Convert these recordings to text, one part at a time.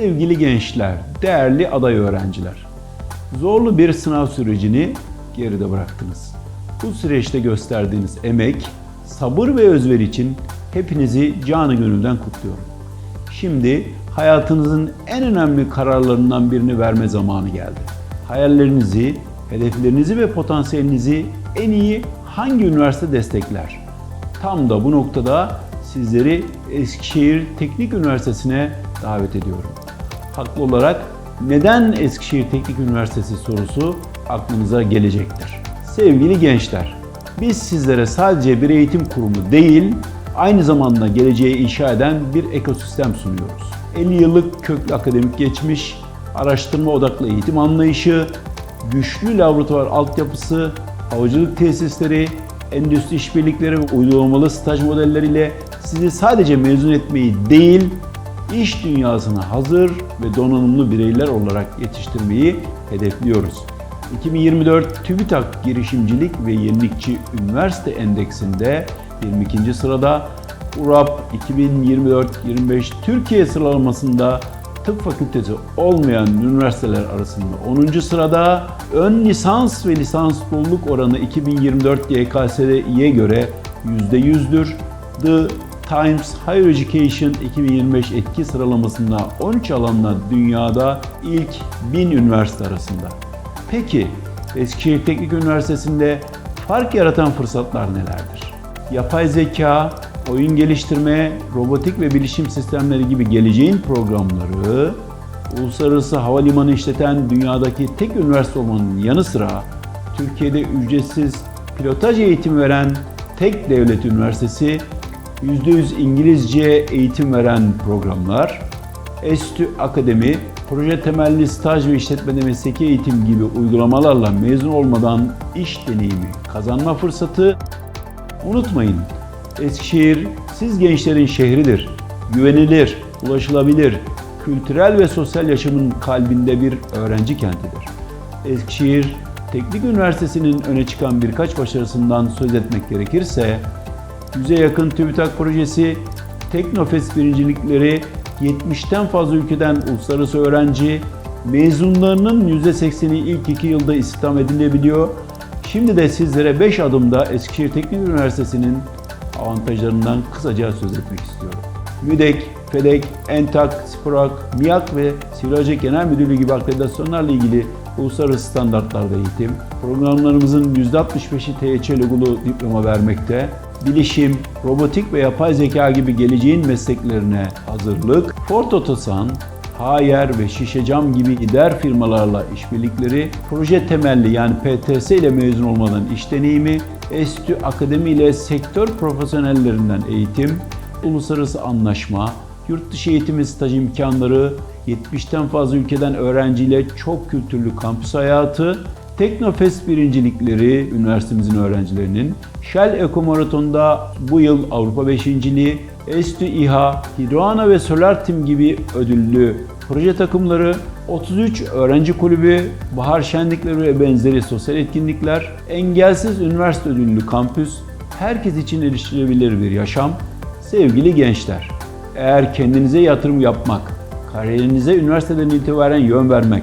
Sevgili gençler, değerli aday öğrenciler. Zorlu bir sınav sürecini geride bıraktınız. Bu süreçte gösterdiğiniz emek, sabır ve özveri için hepinizi canı gönülden kutluyorum. Şimdi hayatınızın en önemli kararlarından birini verme zamanı geldi. Hayallerinizi, hedeflerinizi ve potansiyelinizi en iyi hangi üniversite destekler? Tam da bu noktada sizleri Eskişehir Teknik Üniversitesi'ne davet ediyorum. Haklı olarak neden Eskişehir Teknik Üniversitesi sorusu aklınıza gelecektir. Sevgili gençler, biz sizlere sadece bir eğitim kurumu değil, aynı zamanda geleceği inşa eden bir ekosistem sunuyoruz. 50 yıllık köklü akademik geçmiş, araştırma odaklı eğitim anlayışı, güçlü laboratuvar altyapısı, havacılık tesisleri, endüstri işbirlikleri ve uygulamalı staj modelleriyle sizi sadece mezun etmeyi değil, iş dünyasına hazır ve donanımlı bireyler olarak yetiştirmeyi hedefliyoruz. 2024 TÜBİTAK Girişimcilik ve Yenilikçi Üniversite Endeksinde 22. sırada, URAP 2024-25 Türkiye sıralamasında tıp fakültesi olmayan üniversiteler arasında 10. sırada, ön lisans ve lisans doluluk oranı 2024 YKS'ye göre %100'dür. The Times Higher Education 2025 etki sıralamasında 13 alanla dünyada ilk 1000 üniversite arasında. Peki Eskişehir Teknik Üniversitesi'nde fark yaratan fırsatlar nelerdir? Yapay zeka, oyun geliştirme, robotik ve bilişim sistemleri gibi geleceğin programları, uluslararası havalimanı işleten dünyadaki tek üniversite olmanın yanı sıra Türkiye'de ücretsiz pilotaj eğitimi veren tek devlet üniversitesi, %100 İngilizce eğitim veren programlar, ESTÜ Akademi, proje temelli staj ve işletmede mesleki eğitim gibi uygulamalarla mezun olmadan iş deneyimi kazanma fırsatı Unutmayın, Eskişehir siz gençlerin şehridir. Güvenilir, ulaşılabilir, kültürel ve sosyal yaşamın kalbinde bir öğrenci kentidir. Eskişehir Teknik Üniversitesi'nin öne çıkan birkaç başarısından söz etmek gerekirse, yüze yakın TÜBİTAK projesi, Teknofest birincilikleri, 70'ten fazla ülkeden uluslararası öğrenci, mezunlarının %80'i ilk iki yılda istihdam edilebiliyor. Şimdi de sizlere 5 adımda Eskişehir Teknik Üniversitesi'nin avantajlarından kısaca söz etmek istiyorum. MÜDEK, FEDEK, ENTAK, SPORAK, MİAK ve Sivracek Genel Müdürlüğü gibi akreditasyonlarla ilgili uluslararası standartlarda eğitim, programlarımızın %65'i TYÇ logolu diploma vermekte, bilişim, robotik ve yapay zeka gibi geleceğin mesleklerine hazırlık, Ford Otosan, Hayer ve Şişecam gibi lider firmalarla işbirlikleri, proje temelli yani PTS ile mezun olmadan iş deneyimi, ESTÜ Akademi ile sektör profesyonellerinden eğitim, uluslararası anlaşma, yurt dışı eğitim staj imkanları, 70'ten fazla ülkeden öğrenciyle çok kültürlü kampüs hayatı, Teknofest birincilikleri üniversitemizin öğrencilerinin, Shell Eco Maraton'da bu yıl Avrupa beşinciliği, Estü İHA, Hidroana ve Solar Team gibi ödüllü proje takımları, 33 öğrenci kulübü, bahar şenlikleri ve benzeri sosyal etkinlikler, engelsiz üniversite ödüllü kampüs, herkes için erişilebilir bir yaşam. Sevgili gençler, eğer kendinize yatırım yapmak, kariyerinize üniversiteden itibaren yön vermek,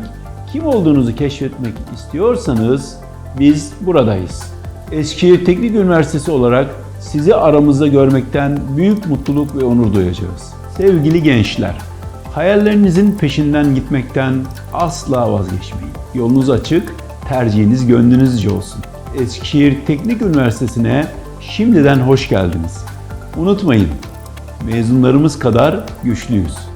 kim olduğunuzu keşfetmek istiyorsanız biz buradayız. Eskişehir Teknik Üniversitesi olarak sizi aramızda görmekten büyük mutluluk ve onur duyacağız. Sevgili gençler, hayallerinizin peşinden gitmekten asla vazgeçmeyin. Yolunuz açık, tercihiniz gönlünüzce olsun. Eskişehir Teknik Üniversitesi'ne şimdiden hoş geldiniz. Unutmayın, mezunlarımız kadar güçlüyüz.